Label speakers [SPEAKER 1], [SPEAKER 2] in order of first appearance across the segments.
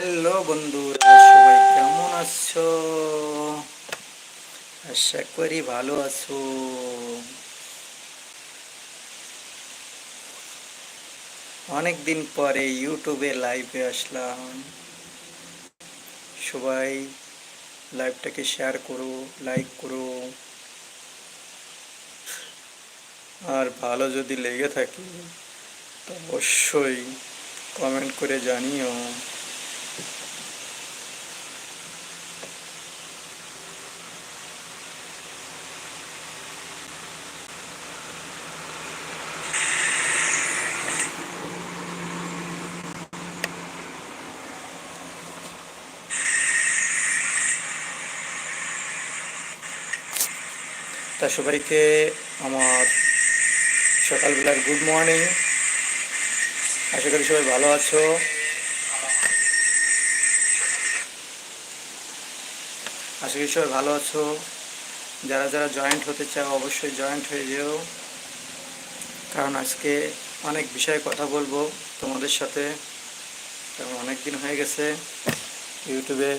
[SPEAKER 1] Hello বন্ধুরা, সবাই কেমন আছো? আশা করি ভালো আছো। অনেক দিন পরে ইউটিউবে লাইভে আসলাম। সবাই লাইভটাকে শেয়ার করো লাইক করো। আর ভালো যদি লেগে থাকে অবশ্যই কমেন্ট করে জানিও। তা সবাইকে আমার সকালবেলার গুড মর্নিং আশা করি সবাই ভালো আছো। আশা করি সবাই ভালো আছো। যারা যারা জয়েন্ট হতে চাও, অবশ্যই জয়েন্ট হয়ে যেও। কারণ আজকে অনেক বিষয়ে কথা বলব তোমাদের সাথে। কারণ অনেক দিন হয়ে গেছে, ইউটিউবে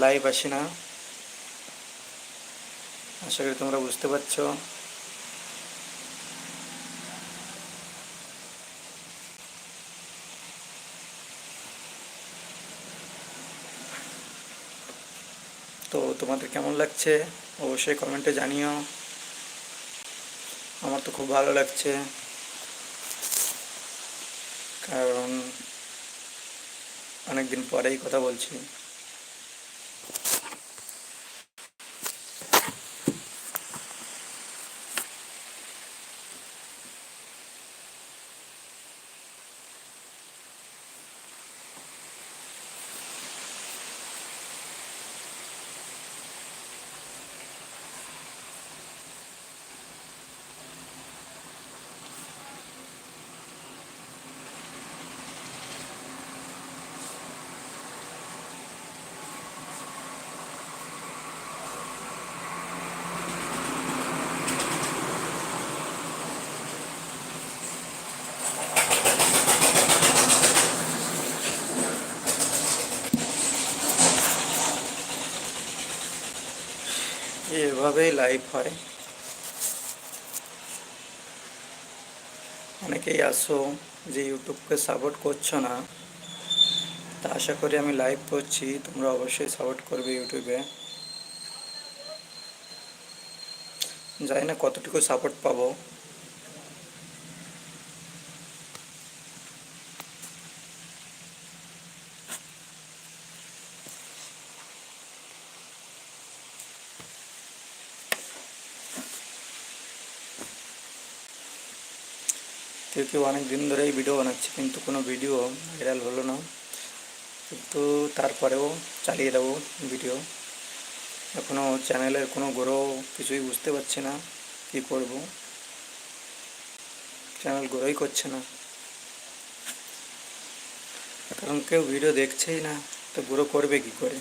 [SPEAKER 1] লাইভ আসি না। আশা করি তোমরা বুঝতে পারছ। তো তোমাদের কেমন লাগছে? অবশ্যই কমেন্টে জানিও। আমার তো খুব ভালো লাগছে। কারণ অনেকদিন পরেই কথা বলছি। এভাবেই লাইভ হয়। অনেকেই আসো যে ইউটিউবকে সাপোর্ট করছ না, তা আশা করি আমি লাইভ করছি, তোমরা অবশ্যই সাপোর্ট করবে ইউটিউবে জানি না কতটুকু সাপোর্ট পাবো। কেউ অনেক দিন ধরেই ভিডিও বানাচ্ছে, কিন্তু কোনো ভিডিও ভাইরাল হলো না। কিন্তু তারপরেও চালিয়ে দেবো ভিডিও এখনও চ্যানেলের কোনো গ্রো কিছুই বুঝতে পারছি না, কী করব? চ্যানেল গ্রোই করছে না। কারণ কেউ ভিডিও দেখছেই না, তো গ্রো করবে কি করে?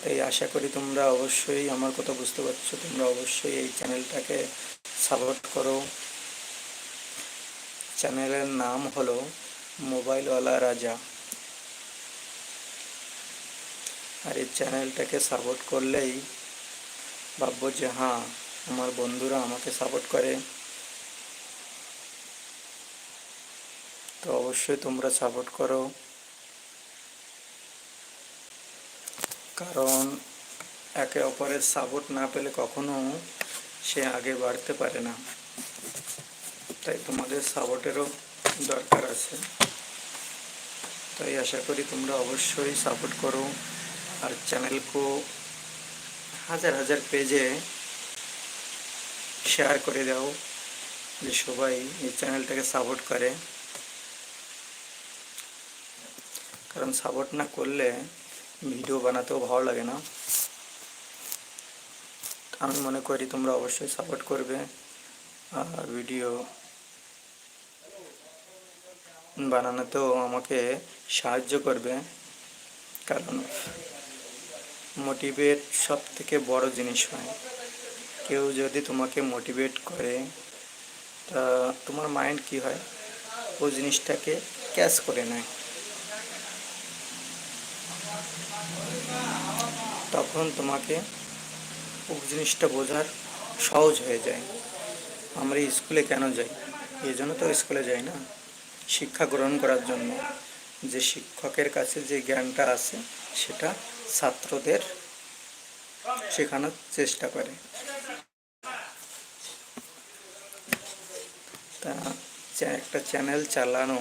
[SPEAKER 1] তাই আশা করি তোমরা অবশ্যই আমার কথা বুঝতে পারছ। তোমরা অবশ্যই এই চ্যানেলটাকে সাপোর্ট করো। চ্যানেলের নাম হলো মোবাইলওয়ালা রাজা। আর এই চ্যানেলটাকে সাপোর্ট করলেই ভাববো যে হ্যাঁ আমার বন্ধুরা আমাকে সাপোর্ট করে। তো অবশ্যই তোমরা সাপোর্ট করো। কারণ একে অপরের সাপোর্ট না পেলে কখনো সে আগে বাড়তে পারে না। তাই তোমাদের সাপোর্টেরও দরকার আছে। তাই আশা করি তোমরা অবশ্যই সাপোর্ট করো আর চ্যানেলকে হাজার হাজার পেজে শেয়ার করে দাও যে সবাই এই চ্যানেলটাকে সাপোর্ট করে। কারণ সাপোর্ট না করলে ভিডিও বানাতেও ভালো লাগে না। আমি মনে করি তোমরা অবশ্যই সাপোর্ট করবে। ভিডিও বানানোতেও আমাকে সাহায্য করবে। কারণ মোটিভেট সব থেকে বড় জিনিস হয়। কেউ যদি তোমাকে মোটিভেট করে, তা তোমার মাইন্ড কি হয়? ও জিনিসটাকে ক্যাচ করে নেয়। তখন তোমাকে ও জিনিসটা বোঝার সহজ হয়ে যায়। আমরা স্কুলে কেন যাই? এই জন্য তো স্কুলে যাই না। শিক্ষা গ্রহণ করার জন্য যে শিক্ষকের কাছে যে জ্ঞানটা আছে, সেটা ছাত্রদের শেখানোর চেষ্টা করে। তা একটা চ্যানেল চালানো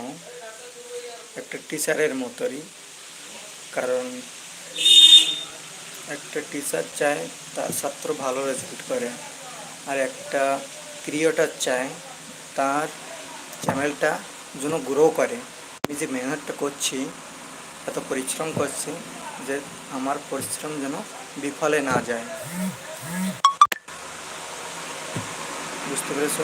[SPEAKER 1] একটা টিচারের মতোই কারণ একটা টিচার চায়, তার ছাত্র ভালো রেজাল্ট করে, আর একটা ক্রিয়েটার চায়, তার চ্যানেলটা যেন গ্রো করে। আমি যে মেহনতটা করছি, এত পরিশ্রম করছি যে আমার পরিশ্রম যেন বিফলে না যায়। বুঝতে পেরেছ?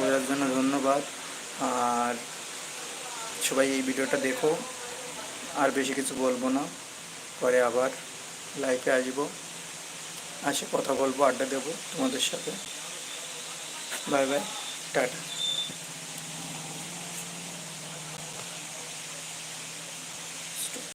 [SPEAKER 1] বোঝার জন্য ধন্যবাদ। আর সবাই এই ভিডিওটা দেখো। আর বেশি কিছু বলব না। পরে আবার লাইফে আসব। আসে কথা বলব, আড্ডা দেবো তোমাদের সাথে। Bye bye. டாட்டா